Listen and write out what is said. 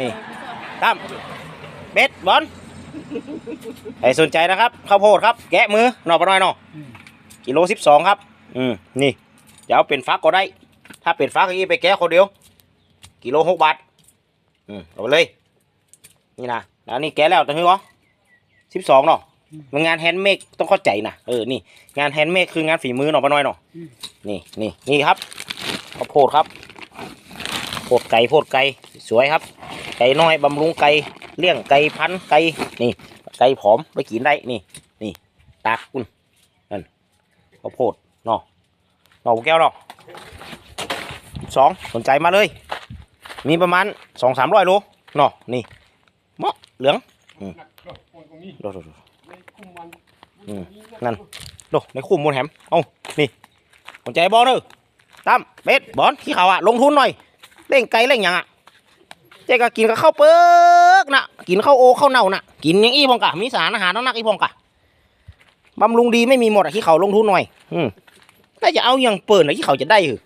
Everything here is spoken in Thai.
นี่ตั้มเบ็ดบอลใครสนใจนะครับข้าวโพดครับ แกะมือหน่อปะน้อยหน่อกิโลสิบสองครับ อืมนี่จะเอาเป็นฟักก็ได้ ถ้าเป็นฟักอย่างนี้ไปแกะคนเดียว กิโลหกบาท อืมเอาไปเลย นี่นะแล้วนี่แกะแล้วแต่คือเหรอสิบสองเนาะมันงานแฮนด์เมดต้องเข้าใจนะเออนี่งานแฮนด์เมดคืองานฝีมือหน่อปะน้อยเนาะนี่นี่นี่ครับข้าวโพดครับโพดไก่โพดไก่สวยครับ ไก่น้อยบำรุงไก่เลี้ยงไก่พันไก่นี่ ไก่ผอมไปกินได้นี่ นี่ตากคุณนั่นข้าวโพดเนาะเนาะแก้วเนาะสองสนใจมาเลย มีประมาณสองสามร้อยโลเนาะนี่เมาะเหลืองดดโดดโดดอืมนั่นดดในคุ้มบนแหมเอานี่สนใจบอลเนอตั้มเบ็ดบอลขี้เขาวอะลงทุนหน่อยเล่งไก่เล่งยังอะ เจ๊ก็กินกับข้าวเปิ๊กนะกินข้าวโอข้าวเน่านะกินอย่างอี้พองกะมีสารอาหารนักอีพองกะบำรุงดีไม่มีหมดอะที่เขาลงทุนหน่อย อืมแต่จะเอาอย่างเปิดอะที่เขาจะได้เหรอ